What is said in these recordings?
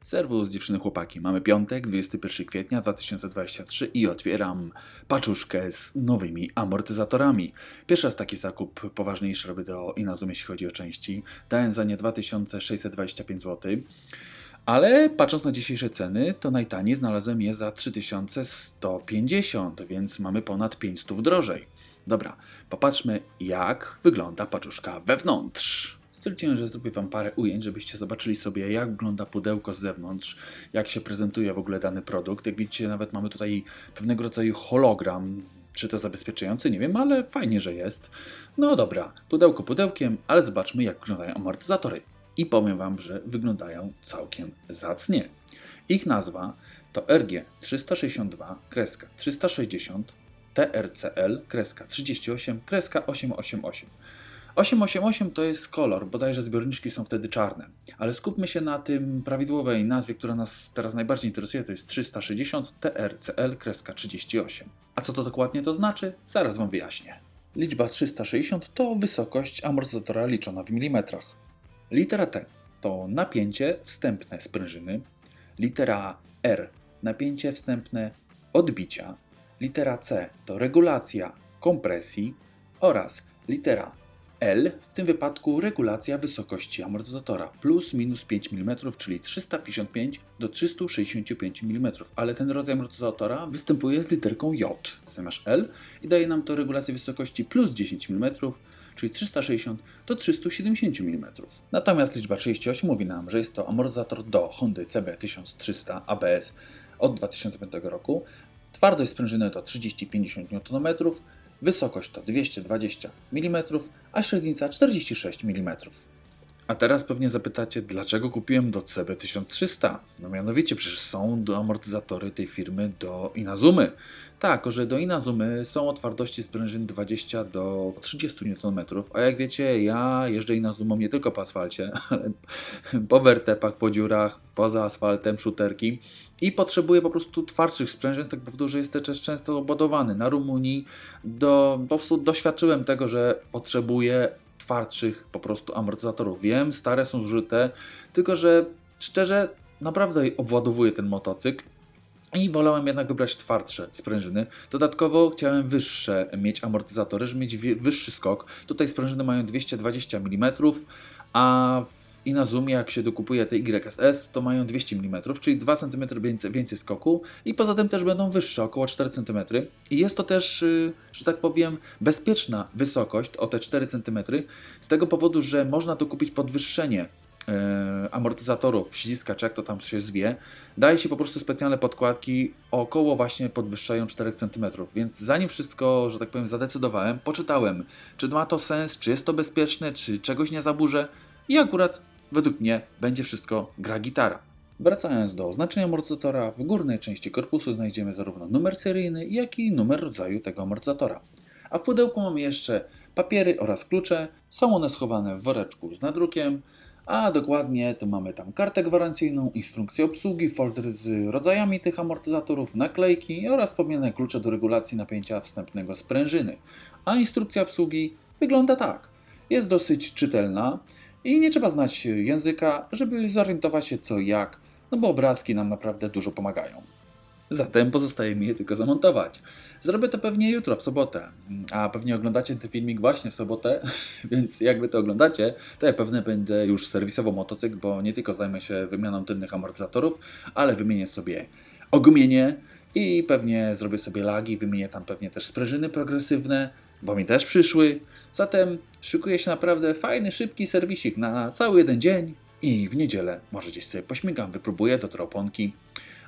Serwus dziewczyny chłopaki, mamy piątek, 21 kwietnia 2023 i otwieram paczuszkę z nowymi amortyzatorami. Pierwszy raz taki zakup poważniejszy robię do Inazum, jeśli chodzi o części. Dałem za nie 2625 zł, ale patrząc na dzisiejsze ceny, to najtaniej znalazłem je za 3150, więc mamy ponad 500 drożej. Dobra, popatrzmy jak wygląda paczuszka wewnątrz. Stwierdziłem, że zrobię Wam parę ujęć, żebyście zobaczyli sobie, jak wygląda pudełko z zewnątrz, jak się prezentuje w ogóle dany produkt. Jak widzicie, nawet mamy tutaj pewnego rodzaju hologram, czy to zabezpieczający, nie wiem, ale fajnie, że jest. No dobra, pudełko pudełkiem, ale zobaczmy, jak wyglądają amortyzatory. I powiem Wam, że wyglądają całkiem zacnie. Ich nazwa to RG362 kreska 360 TRCL kreska 38 kreska 888. 888 to jest kolor, bodajże zbiorniczki są wtedy czarne. Ale skupmy się na tym prawidłowej nazwie, która nas teraz najbardziej interesuje, to jest 360 TRCL kreska 38. A co to dokładnie to znaczy? Zaraz Wam wyjaśnię. Liczba 360 to wysokość amortyzatora liczona w milimetrach. Litera T to napięcie wstępne sprężyny. Litera R napięcie wstępne odbicia. Litera C to regulacja kompresji oraz litera L w tym wypadku regulacja wysokości amortyzatora plus minus 5 mm, czyli 355 do 365 mm, ale ten rodzaj amortyzatora występuje z literką J zamiast L i daje nam to regulację wysokości plus 10 mm, czyli 360 do 370 mm. Natomiast liczba 38 mówi nam, że jest to amortyzator do Hondy CB1300 ABS od 2005 roku. Twardość sprężyny to 30-50 Nm, wysokość to 220 mm, a średnica 46 mm. A teraz pewnie zapytacie, dlaczego kupiłem do CB1300? No mianowicie, przecież są do amortyzatory tej firmy do Inazumy. Tak, że do Inazumy są o twardości sprężyn 20 do 30 Nm, a jak wiecie, ja jeżdżę Inazumą nie tylko po asfalcie, ale po wertepach, po dziurach, poza asfaltem, szuterki i potrzebuję po prostu twardszych sprężyn z tego powodu, że jest też często obładowany. Na Rumunii do, po prostu doświadczyłem tego, że potrzebuję twardszych po prostu amortyzatorów. Wiem, stare są zużyte, tylko że szczerze naprawdę obładowuję ten motocykl i wolałem jednak wybrać twardsze sprężyny. Dodatkowo chciałem wyższe mieć amortyzatory, żeby mieć wyższy skok. Tutaj sprężyny mają 220 mm, a w Inazumie jak się dokupuje te YSS, to mają 200 mm, czyli 2 cm więcej, więcej skoku i poza tym też będą wyższe, około 4 cm. I jest to też, y, że tak powiem, bezpieczna wysokość o te 4 cm, z tego powodu, że można to kupić podwyższenie amortyzatorów, śliska, czy jak to tam się zwie, daje się po prostu specjalne podkładki około właśnie podwyższają 4 cm. Więc zanim wszystko, że tak powiem, zadecydowałem, poczytałem, czy ma to sens, czy jest to bezpieczne, czy czegoś nie zaburzę i akurat według mnie będzie wszystko gra gitara. Wracając do oznaczenia amortyzatora, w górnej części korpusu znajdziemy zarówno numer seryjny, jak i numer rodzaju tego amortyzatora. A w pudełku mamy jeszcze papiery oraz klucze. Są one schowane w woreczku z nadrukiem, a dokładnie to mamy tam kartę gwarancyjną, instrukcję obsługi, folder z rodzajami tych amortyzatorów, naklejki oraz wspomniane klucze do regulacji napięcia wstępnego sprężyny. A instrukcja obsługi wygląda tak. Jest dosyć czytelna i nie trzeba znać języka, żeby zorientować się co jak, no bo obrazki nam naprawdę dużo pomagają. Zatem pozostaje mi je tylko zamontować. Zrobię to pewnie jutro, w sobotę. A pewnie oglądacie ten filmik właśnie w sobotę, więc jak wy to oglądacie, to ja pewnie będę już serwisował motocykl, bo nie tylko zajmę się wymianą tylnych amortyzatorów, ale wymienię sobie ogumienie i pewnie zrobię sobie lagi, wymienię tam pewnie też sprężyny progresywne, bo mi też przyszły. Zatem szykuje się naprawdę fajny, szybki serwisik na cały jeden dzień i w niedzielę może gdzieś sobie pośmigam, wypróbuję do troponki.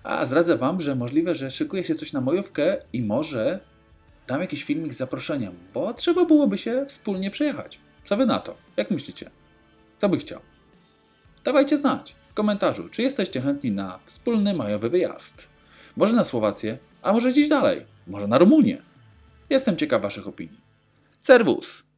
A zdradzę Wam, że możliwe, że szykuje się coś na majówkę i może dam jakiś filmik z zaproszeniem, bo trzeba byłoby się wspólnie przejechać. Co Wy na to? Jak myślicie? Kto by chciał? Dawajcie znać w komentarzu, czy jesteście chętni na wspólny majowy wyjazd. Może na Słowację, a może gdzieś dalej, może na Rumunię. Jestem ciekaw Waszych opinii. Serwus!